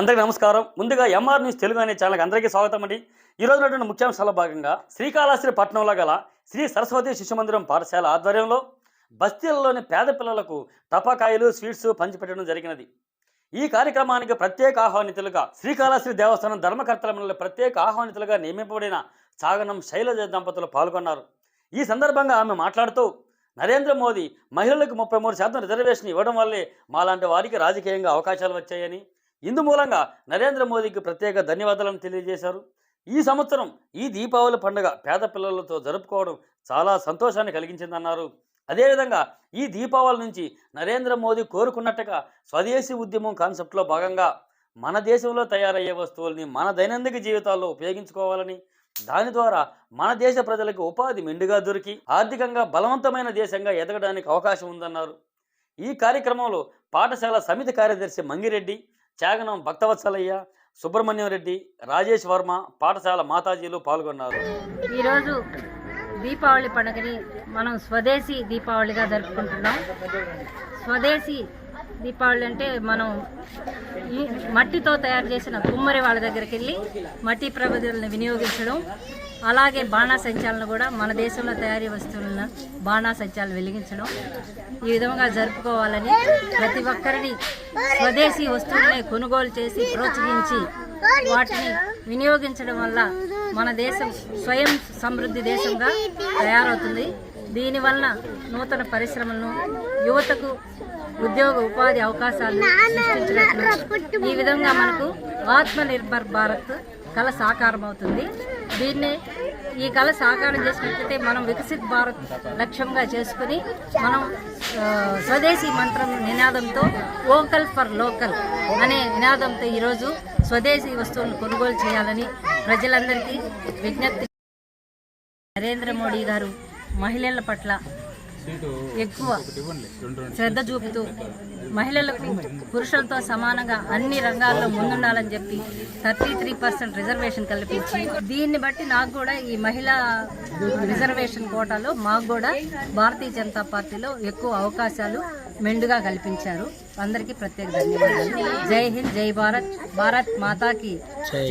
అందరికీ నమస్కారం. ముందుగా ఎంఆర్ న్యూస్ తెలుగు అనే ఛానల్కి అందరికీ స్వాగతం అండి. ఈ రోజు ఉన్నటువంటి ముఖ్యాంశాల భాగంగా శ్రీకాళహస్తి పట్టణంలో గల శ్రీ సరస్వతి శిశు మందిరం పాఠశాల ఆధ్వర్యంలో బస్తీలలోని పేద పిల్లలకు టపాకాయలు స్వీట్స్ పంచిపెట్టడం జరిగినది. ఈ కార్యక్రమానికి ప్రత్యేక ఆహ్వానితులుగా శ్రీకాళహస్తి దేవస్థానం ధర్మకర్తల మండలి ప్రత్యేక ఆహ్వానితులుగా నియమింపబడిన సాగనం శైలజ దంపతులు పాల్గొన్నారు. ఈ సందర్భంగా ఆమె మాట్లాడుతూ నరేంద్ర మోదీ మహిళలకు ముప్పై మూడు శాతం రిజర్వేషన్ ఇవ్వడం వల్లే మాలాంటి వారికి రాజకీయంగా అవకాశాలు వచ్చాయని ఇందు మూలంగా నరేంద్ర మోదీకి ప్రత్యేక ధన్యవాదాలను తెలియజేశారు. ఈ సంవత్సరం ఈ దీపావళి పండుగ పేద పిల్లలతో జరుపుకోవడం చాలా సంతోషాన్ని కలిగించిందన్నారు. అదేవిధంగా ఈ దీపావళి నుంచి నరేంద్ర మోదీ కోరుకున్నట్టుగా స్వదేశీ ఉద్యమం కాన్సెప్ట్లో భాగంగా మన దేశంలో తయారయ్యే వస్తువుల్ని మన దైనందిక జీవితాల్లో ఉపయోగించుకోవాలని దాని ద్వారా మన దేశ ప్రజలకు ఉపాధి మెండుగా దొరికి ఆర్థికంగా బలవంతమైన దేశంగా ఎదగడానికి అవకాశం ఉందన్నారు. ఈ కార్యక్రమంలో పాఠశాల సమితి కార్యదర్శి మంగిరెడ్డి చాగనం భక్తవత్సలయ్య సుబ్రహ్మణ్యం రెడ్డి రాజేష్ వర్మ పాఠశాల మాతాజీలు పాల్గొన్నారు. ఈరోజు దీపావళి పండుగని మనం స్వదేశీ దీపావళిగా జరుపుకుంటున్నాం. స్వదేశీ దీపావళి అంటే మనం మట్టితో తయారు చేసిన కుమ్మరి వాళ్ళ దగ్గరికి వెళ్ళి మట్టి ప్రబదులను వినియోగించడం అలాగే బాణాసంచాలను కూడా మన దేశంలో తయారీ వస్తువులను బాణాసంచాలు వెలిగించడం ఈ విధంగా జరుపుకోవాలని ప్రతి ఒక్కరిని స్వదేశీ వస్తువులనే కొనుగోలు చేసి ప్రోత్సహించి వాటిని వినియోగించడం వల్ల మన దేశం స్వయం సమృద్ధి దేశంగా తయారవుతుంది. దీనివలన నూతన పరిశ్రమలను యువతకు ఉద్యోగ ఉపాధి అవకాశాలను సృష్టించినట్లు ఈ విధంగా మనకు ఆత్మ నిర్భర్ భారత్ కళ సాకారం అవుతుంది దీన్ని ఈ కళ సాకారం చేసినట్లయితే మనం వికసిత్ భారత్ లక్ష్యంగా చేసుకుని మనం స్వదేశీ మంత్రం నినాదంతో ఓకల్ ఫర్ లోకల్ అనే నినాదంతో ఈరోజు స్వదేశీ వస్తువులను కొనుగోలు చేయాలని ప్రజలందరికీ విజ్ఞప్తి. నరేంద్ర మోడీ గారు మహిళల పట్ల ఎక్కువ. శ్రద్ధ చూపుతూ మహిళలకు పురుషులతో సమానంగా అన్ని రంగాల్లో ముందుండాలని చెప్పి థర్టీ త్రీ పర్సెంట్ రిజర్వేషన్ కల్పించి దీన్ని బట్టి నాకు కూడా ఈ మహిళా రిజర్వేషన్ కోటాలో మాకు కూడా భారతీయ జనతా పార్టీలో ఎక్కువ అవకాశాలు మెండుగా కల్పించారు. అందరికీ ప్రత్యేక ధన్యవాదాలు. జై హింద్ జై భారత్. భారత్ మాతాకి జై.